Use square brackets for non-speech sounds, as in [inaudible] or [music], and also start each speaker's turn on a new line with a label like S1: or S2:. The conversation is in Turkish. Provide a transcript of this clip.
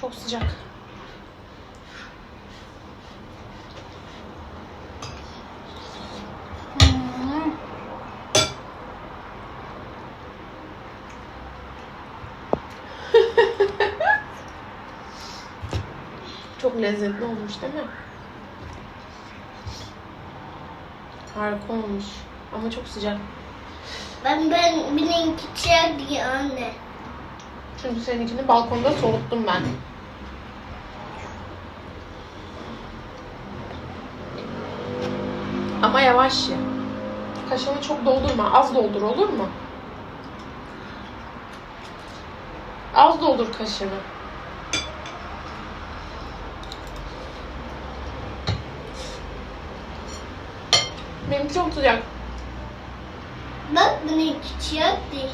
S1: Çok sıcak. [laughs] Çok lezzetli olmuş değil mi? Harika olmuş. Ama çok sıcak.
S2: Ben ben benimki çiğ diye anne.
S1: Çünkü seninkini balkonda soğuttum ben. Ama yavaş ye. Kaşığını çok doldurma. Az doldur olur mu? Az doldur kaşığını. Benimki çok sıcak.
S2: Bak benimki çiğ değil.